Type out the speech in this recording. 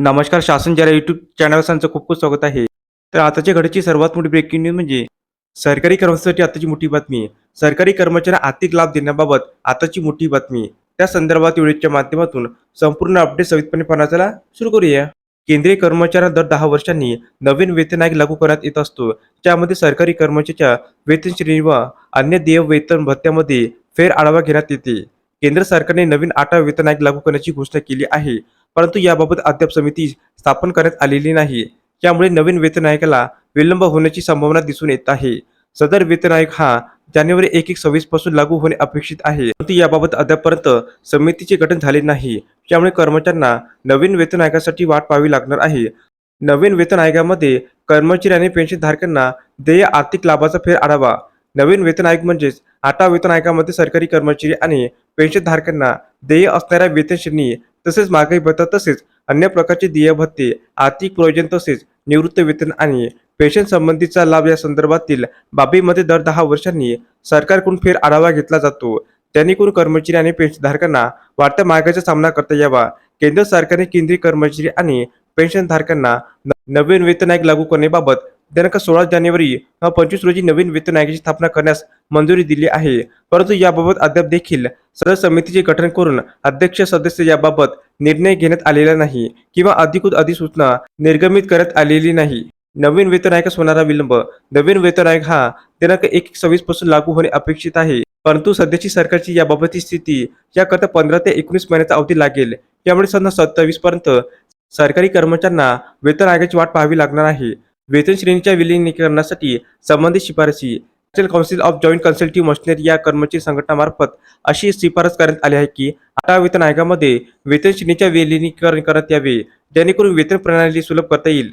नमस्कार शासन जरा यूट्यूब चॅनल सांचं खूप खूप स्वागत आहे. तर आताच्या घडीची सर्वात मोठी ब्रेकिंग न्यूज म्हणजे सरकारी कर्मचाऱ्यांसाठी आताची मोठी बातमी. सरकारी कर्मचाऱ्यांना आर्थिक लाभ देण्याबाबत आताची मोठी बातमी. त्या संदर्भात व्हिडिओच्या माध्यमातून संपूर्ण अपडेट सविस्तरपणे पाहण्याचा सुरू करूया. केंद्रीय कर्मचाऱ्यांना दर दहा वर्षांनी नवीन वेतन आयोग लागू करण्यात येत असतो. त्यामध्ये सरकारी कर्मचाऱ्याच्या वेतन श्रेणी व अन्य देय वेतन भत्त्यामध्ये फेर आढावा घेण्यात येते. केंद्र सरकारने नवीन आठवा वेतन आयोग लागू करण्याची घोषणा केली आहे. परंतु याबाबत अद्याप समिती स्थापन करण्यात आलेली नाही त्यामुळे नवीन वेतन आयोगाला विलंब होण्याची संभावना दिसून येत आहे. सदर वेतन आयोग हा जानेवारी एक एक सव्वीसपासून लागू होणे अपेक्षित आहे. परंतु याबाबत अद्यापपर्यंत समितीचे गठन झाले नाही. त्यामुळे कर्मचाऱ्यांना नवीन वेतन आयोगासाठी वाट पाहावी लागणार आहे. नवीन वेतन आयोगामध्ये कर्मचारी आणि पेन्शनधारकांना देय आर्थिक लाभाचा फेर आढावा. नवीन वेतन आयोग म्हणजेच आठवा वेतन आयोगामध्ये सरकारी कर्मचारी आणि पेन्शनधारकांना देय असणाऱ्या वेतन श्रेणी तसेच महागाई भत्ता तसेच अन्य प्रकारचे देय भत्ते आर्थिक प्रयोजन तसेच निवृत्त वेतन आणि पेन्शन संबंधीचा लाभ या संदर्भातील बाबीमध्ये दर दहा वर्षांनी सरकारकडून फेर आढावा घेतला जातो. त्यांनीकडून कर्मचारी आणि पेन्शनधारकांना वाढत्या मार्गाचा सामना करता यावा. केंद्र सरकारने केंद्रीय कर्मचारी आणि पेन्शनधारकांना नवीन वेतन आयोग लागू करण्याबाबत दिनांक सोळा जानेवारी हा पंचवीस रोजी नवीन वेतन आयोगाची स्थापना करण्यास मंजुरी दिली आहे. परंतु याबाबत अद्याप देखील सदर समितीचे गठन करून अध्यक्ष सदस्य याबाबत निर्णय घेण्यात आलेला नाही किंवा अधिकृत अधिसूचना निर्गमित करण्यात आलेली नाही. नवीन वेतन आयोगास होणारा विलंब नवीन वेतन आयोग हा दिनांक एक सव्वीसपासून लागू होणे अपेक्षित आहे. परंतु सध्याची सरकारची याबाबतची स्थिती याकरता पंधरा ते एकोणीस महिन्याचा अवधी लागेल. त्यामुळे सन सत्तावीस पर्यंत सरकारी कर्मचाऱ्यांना वेतन आयोगाची वाट पाहावी लागणार आहे. वेतन श्रेणीच्या विलिनीकरणासाठी संबंधित शिफारसी national council of joint consultative machinery या कर्मचारी संघटनामार्फत अशी शिफारस करण्यात आली आहे की आता वेतन आयोगामध्ये वेतन श्रेणीच्या विलिनीकरण करण्यात यावे. जेणेकरून वेतन प्रणाली सुलभ करता येईल.